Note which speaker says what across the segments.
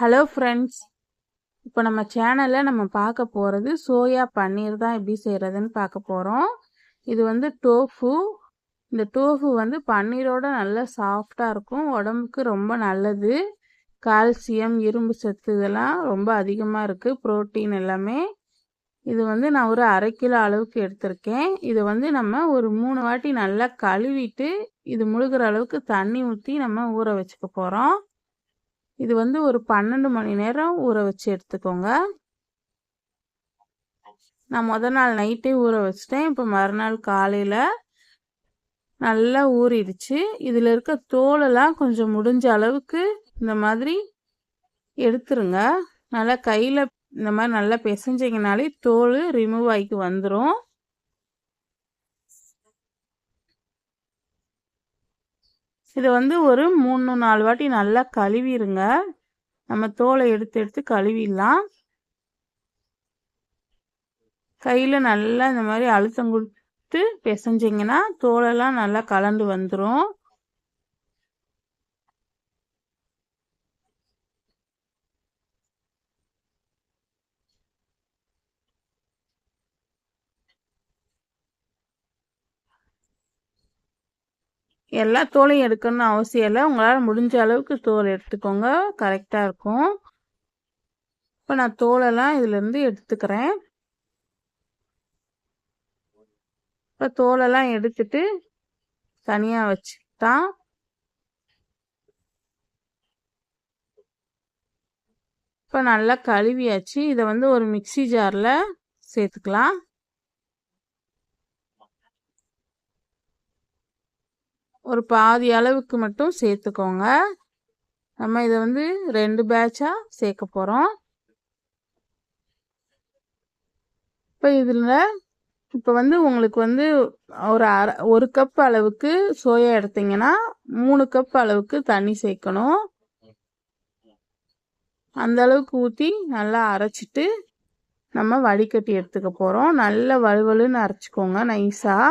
Speaker 1: Hello friends இப்போ நம்ம சேனலில் நம்ம பார்க்க போகிறது சோயா பன்னீர் தான் எப்படி செய்கிறதுன்னு பார்க்க போகிறோம் இது வந்து டோஃபு இந்த டோஃபு வந்து பன்னீரோட நல்லா சாஃப்டாக இருக்கும். உடம்புக்கு ரொம்ப நல்லது. கால்சியம் இரும்பு சத்து இதெல்லாம் ரொம்ப அதிகமாக இருக்குது ப்ரோட்டீன் எல்லாமே. இது வந்து நான் ஒரு அரை கிலோ அளவுக்கு எடுத்திருக்கேன். இதை வந்து நம்ம ஒரு மூணு வாட்டி நல்லா கழுவிட்டு இது முழுகிற அளவுக்கு தண்ணி ஊற்றி நம்ம ஊற வச்சுக்க போகிறோம் இது வந்து ஒரு பன்னெண்டு மணி நேரம் ஊற வச்சு எடுத்துக்கோங்க. நான் முத நாள் நைட்டே ஊற வச்சிட்டேன். இப்போ மறுநாள் காலையில் நல்லா ஊறிடுச்சு. இதில் இருக்க தோலெல்லாம் கொஞ்சம் முடிஞ்ச அளவுக்கு இந்த மாதிரி எடுத்துருங்க. நல்லா கையில் இந்த மாதிரி நல்லா பிசைஞ்சிங்கனாலே தோல் ரிமூவ் ஆகி வந்துடும் இதை வந்து ஒரு மூணு நாலு வாட்டி நல்லா கழுவிடுங்க நம்ம தோலை எடுத்து எடுத்து கழுவிடலாம். கையில் நல்லா இந்த மாதிரி அழுத்தம் கொடுத்து பிசைஞ்சிங்கன்னா தோலெல்லாம் நல்லா கலந்து வந்துடும் எல்லா தோலையும் எடுக்கணும்னு அவசியம் இல்லை. உங்களால் முடிஞ்ச அளவுக்கு தோல் எடுத்துக்கோங்க. கரெக்டாக இருக்கும். இப்போ நான் தோலெல்லாம் இதுலேருந்து எடுத்துக்கிறேன். இப்போ தோலெல்லாம் எடுத்துட்டு தனியாக வச்சுக்கிட்டான். இப்போ நல்லா கழுவியாச்சு. இதை வந்து ஒரு மிக்சி ஜாரில் சேர்த்துக்கலாம். ஒரு பாதி அளவுக்கு மட்டும் சேர்த்துக்கோங்க. நம்ம இதை வந்து ரெண்டு பேட்சாக சேர்க்க போகிறோம் இப்போ இதில் இப்போ வந்து உங்களுக்கு வந்து ஒரு அரை ஒரு கப் அளவுக்கு சோயா எடுத்தீங்கன்னா மூணு கப் அளவுக்கு தண்ணி சேர்க்கணும். அந்த அளவுக்கு ஊற்றி நல்லா அரைச்சிட்டு நம்ம வடிகட்டி எடுத்துக்க போகிறோம் நல்லா வலுவலுன்னு அரைச்சிக்கோங்க நைஸாக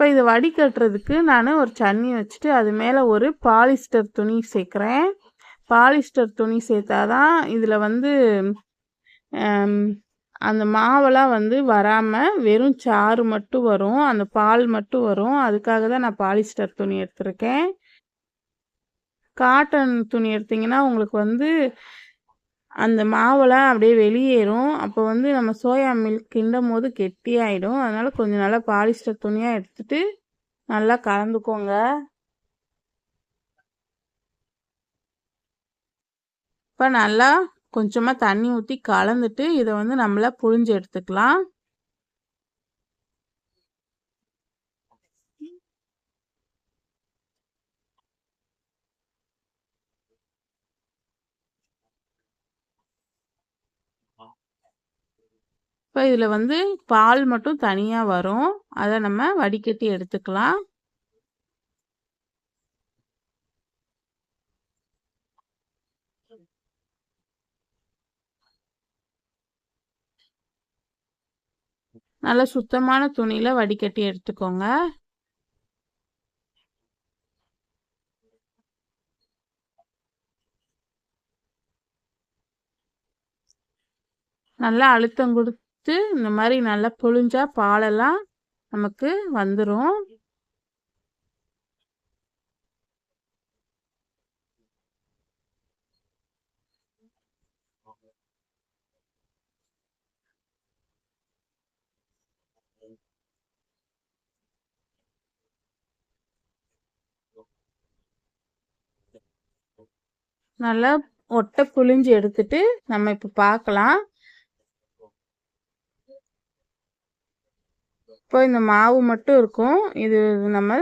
Speaker 1: இப்போ இதை வடிகட்டுறதுக்கு நான் ஒரு சன்னி வச்சுட்டு அது மேலே ஒரு பாலிஸ்டர் துணி சேர்க்குறேன் பாலிஸ்டர் துணி சேர்த்தாதான் இதில் வந்து அந்த மாவெல்லாம் வந்து வராமல் வெறும் சாறு மட்டும் வரும் அந்த பால் மட்டும் வரும். அதுக்காக தான் நான் பாலிஸ்டர் துணி எடுத்திருக்கேன். காட்டன் துணி எடுத்திங்கன்னா உங்களுக்கு வந்து அந்த மாவெல்லாம் அப்படியே வெளியேறும். அப்போ வந்து நம்ம சோயா மில்க் கிண்டும் போது கெட்டியாயிடும். அதனால் கொஞ்சம் நல்லா பாலிஸ்டர் துணியாக எடுத்துட்டு நல்லா கலந்துக்கோங்க. இப்போ நல்லா கொஞ்சமாக தண்ணி ஊற்றி கலந்துட்டு இதை வந்து நம்மள புழிஞ்சு எடுத்துக்கலாம். இப்போ இதில் வந்து பால் மட்டும் தனியாக வரும். அதை நம்ம வடிகட்டி எடுத்துக்கலாம். நல்ல சுத்தமான துணியில் வடிகட்டி எடுத்துக்கோங்க. நல்லா அழுத்தம் கொடுத்து இந்த மாதிரி நல்லா புழிஞ்சா பாலெல்லாம் நமக்கு வந்துடும் நல்லா ஒட்டை புழிஞ்சு எடுத்துட்டு நம்ம இப்போ பார்க்கலாம் இப்போ இந்த மாவு மட்டும் இருக்கும். இது நம்ம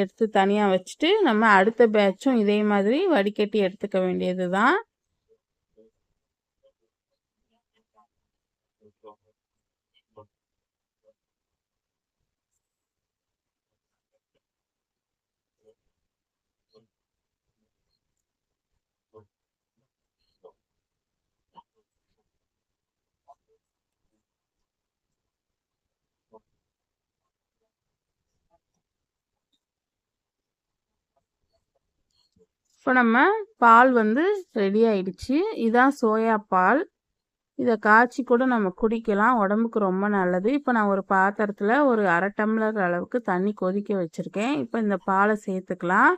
Speaker 1: எடுத்து தனியாக வச்சுட்டு நம்ம அடுத்த பேட்சும் இதே மாதிரி வடிகட்டி எடுத்துக்க வேண்டியது தான் இப்போ நம்ம பால் வந்து ரெடி ஆயிடுச்சு. இதான் சோயா பால். இதை காய்ச்சி கூட நம்ம குடிக்கலாம். உடம்புக்கு ரொம்ப நல்லது. இப்போ நான் ஒரு பாத்திரத்தில் ஒரு அரை டம்ளர் அளவுக்கு தண்ணி கொதிக்க வச்சுருக்கேன். இப்போ இந்த பாலை சேர்த்துக்கலாம்.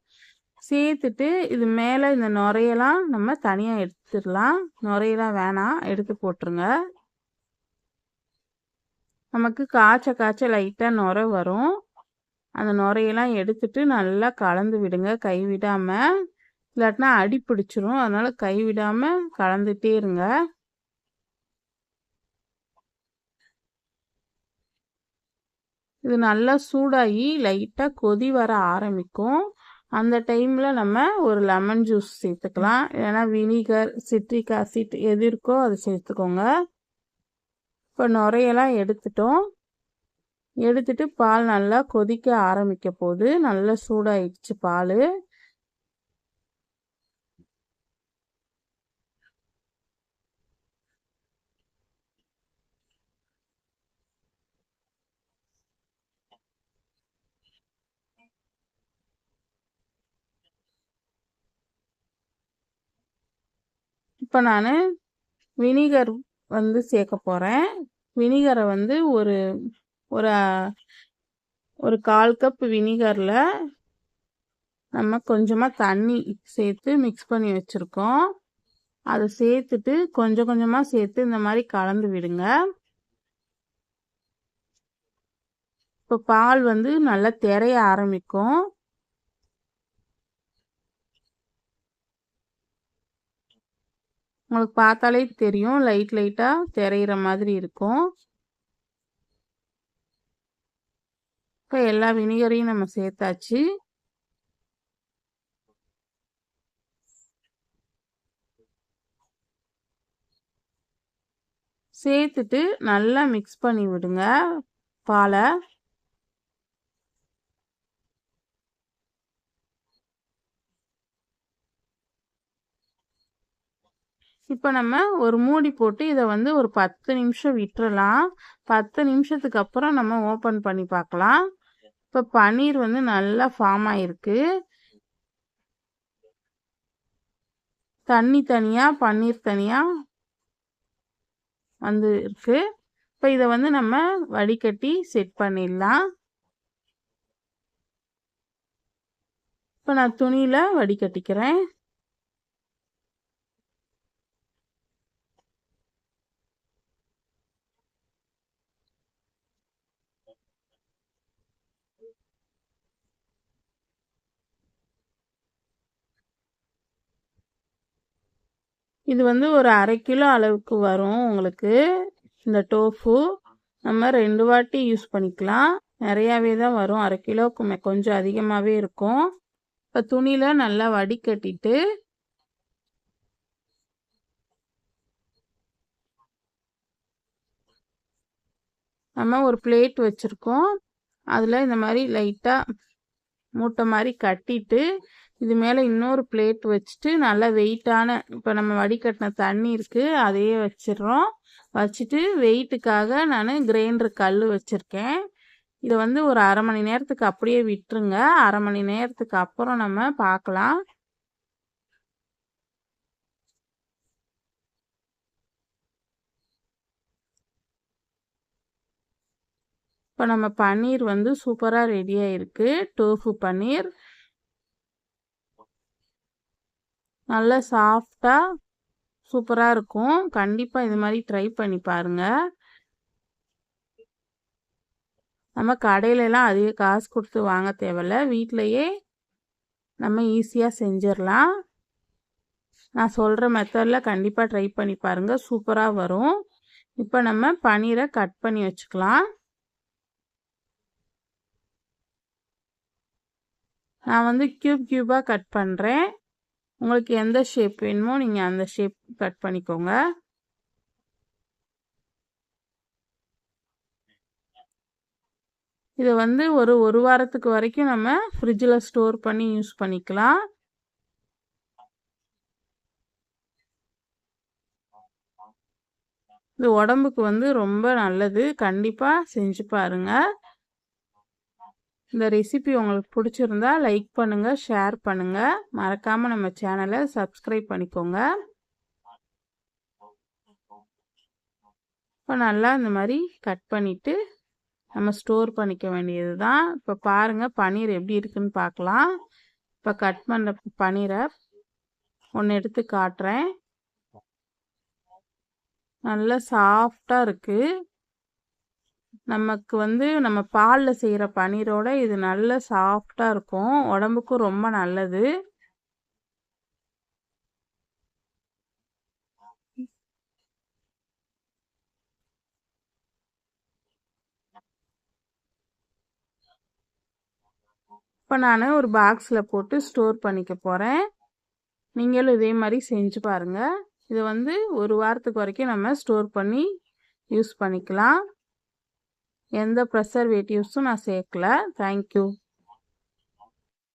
Speaker 1: சேர்த்துட்டு இது மேலே இந்த நுரையெல்லாம் நம்ம தனியாக எடுத்துடலாம். நுரையெல்லாம் வேணாம். எடுத்து போட்டுருங்க. நமக்கு காய்ச்ச காய்ச்ச லைட்டாக நுரை வரும். அந்த நுரையெல்லாம் எடுத்துட்டு நல்லா கலந்து விடுங்க. கை விடாமல் இல்லாட்டினா அடி பிடிச்சிரும். அதனால் கைவிடாமல் கலந்துகிட்டே கலந்துட்டே இருங்க. இது நல்லா சூடாகி லைட்டாக கொதி வர ஆரம்பிக்கும். அந்த டைமில் நம்ம ஒரு லெமன் ஜூஸ் சேர்த்துக்கலாம். இல்லைன்னா வினிகர் சிட்ரிக் ஆசிட் எது இருக்கோ அதை சேர்த்துக்கோங்க. இப்போ நுரையெல்லாம் எடுத்துட்டோம். எடுத்துட்டு பால் நல்லா கொதிக்க ஆரம்பிக்க போது நல்லா சூடாயிடுச்சு பால். இப்போ நான் வினிகர் வந்து சேர்க்க போகிறேன் வினிகரை வந்து ஒரு ஒரு ஒரு கால் கப் வினிகரில் நம்ம கொஞ்சமாக தண்ணி சேர்த்து மிக்ஸ் பண்ணி வச்சுருக்கோம். அதை சேர்த்துட்டு கொஞ்சம் கொஞ்சமாக சேர்த்து இந்த மாதிரி கலந்து விடுங்க. இப்போ பால் வந்து நல்லா திரைய ஆரம்பிக்கும். உங்களுக்கு பார்த்தாலே தெரியும். லைட் லைட்டாக தெரையிற மாதிரி இருக்கும். இப்போ எல்லா வினிகரையும் நம்ம சேர்த்தாச்சு. சேர்த்துட்டு நல்லா மிக்ஸ் பண்ணி விடுங்க. பாலை. இப்போ நம்ம ஒரு மூடி போட்டு இதை வந்து ஒரு பத்து நிமிஷம் விட்டுறலாம். பத்து நிமிஷத்துக்கு அப்புறம் நம்ம ஓப்பன் பண்ணி பார்க்கலாம் இப்போ பன்னீர் வந்து நல்லா ஃபார்ம் ஆயிருக்கு. தண்ணி தனியாக பன்னீர் தனியாக வந்து இருக்கு. இப்போ இதை வந்து நம்ம வடிகட்டி செட் பண்ணிடலாம். இப்போ நான் துணியில் வடிகட்டிக்கிறேன். இது வந்து ஒரு அரை கிலோ அளவுக்கு வரும் உங்களுக்கு. இந்த டோஃபு நம்ம ரெண்டு வாட்டி யூஸ் பண்ணிக்கலாம். நிறையாவே தான் வரும். அரை கிலோக்கு கொஞ்சம் அதிகமாகவே இருக்கும். இப்போ துணியில் நல்லா வடிகட்டிட்டு நம்ம ஒரு பிளேட் வச்சுருக்கோம். அதில் இந்த மாதிரி லைட்டாக மூட்டை மாதிரி கட்டிட்டு இது மேலே இன்னொரு பிளேட் வச்சுட்டு நல்லா வெயிட்டான இப்போ நம்ம வடிகட்டின தண்ணி இருக்குது அதையே வச்சிடுறோம். வச்சுட்டு வெயிட்டுக்காக நான் கிரைண்டர் கல் வச்சுருக்கேன். இதை வந்து ஒரு அரை மணி நேரத்துக்கு அப்படியே விட்டுருங்க. அரை மணி நேரத்துக்கு அப்புறம் நம்ம பார்க்கலாம். இப்போ நம்ம பன்னீர் வந்து சூப்பராக ரெடியாக இருக்குது டோஃபு பன்னீர். நல்லா சாஃப்டாக சூப்பராக இருக்கும். கண்டிப்பாக இது மாதிரி ட்ரை பண்ணி பாருங்கள் நம்ம கடையிலலாம் அதிக காசு கொடுத்து வாங்க தேவையில்ல. வீட்டிலையே நம்ம ஈஸியாக செஞ்சிடலாம். நான் சொல்கிற மெத்தடில் கண்டிப்பாக ட்ரை பண்ணி பாருங்கள் சூப்பராக வரும். இப்போ நம்ம பன்னீரை கட் பண்ணி வச்சுக்கலாம். நான் வந்து க்யூப் க்யூபாக கட் பண்ணுறேன் உங்களுக்கு எந்த ஷேப் வேணுமோ நீங்கள் அந்த ஷேப் கட் பண்ணிக்கோங்க. இதை வந்து ஒரு ஒரு வாரத்துக்கு வரைக்கும் நம்ம ஃப்ரிட்ஜில் ஸ்டோர் பண்ணி யூஸ் பண்ணிக்கலாம். இது உடம்புக்கு வந்து ரொம்ப நல்லது. கண்டிப்பாக செஞ்சு பாருங்கள் இந்த ரெசிபி உங்களுக்கு பிடிச்சிருந்தா லைக் பண்ணுங்கள் ஷேர் பண்ணுங்கள் மறக்காமல் நம்ம சேனலை சப்ஸ்கிரைப் பண்ணிக்கோங்க. இப்போ நல்லா இந்த மாதிரி கட் பண்ணிவிட்டு நம்ம ஸ்டோர் பண்ணிக்க வேண்டியது தான் இப்போ பாருங்கள் பன்னீர் எப்படி இருக்குன்னு பார்க்கலாம். இப்போ கட் பண்ண பன்னீரை ஒன்று எடுத்து காட்டுறேன். நல்லா சாஃப்டாக இருக்குது நமக்கு வந்து நம்ம பாலில் செய்கிற பன்னீரோட இது நல்ல சாஃப்டாக இருக்கும். உடம்புக்கும் ரொம்ப நல்லது. இப்போ நான் ஒரு பாக்ஸில் போட்டு ஸ்டோர் பண்ணிக்க போகிறேன் நீங்களும் இதே மாதிரி செஞ்சு பாருங்கள் இதை வந்து ஒரு வாரத்துக்கு வரைக்கும் நம்ம ஸ்டோர் பண்ணி யூஸ் பண்ணிக்கலாம். எந்த ப்ரெசர்வேட்டிவ்ஸும் நான் சேர்க்கல. தேங்க்யூ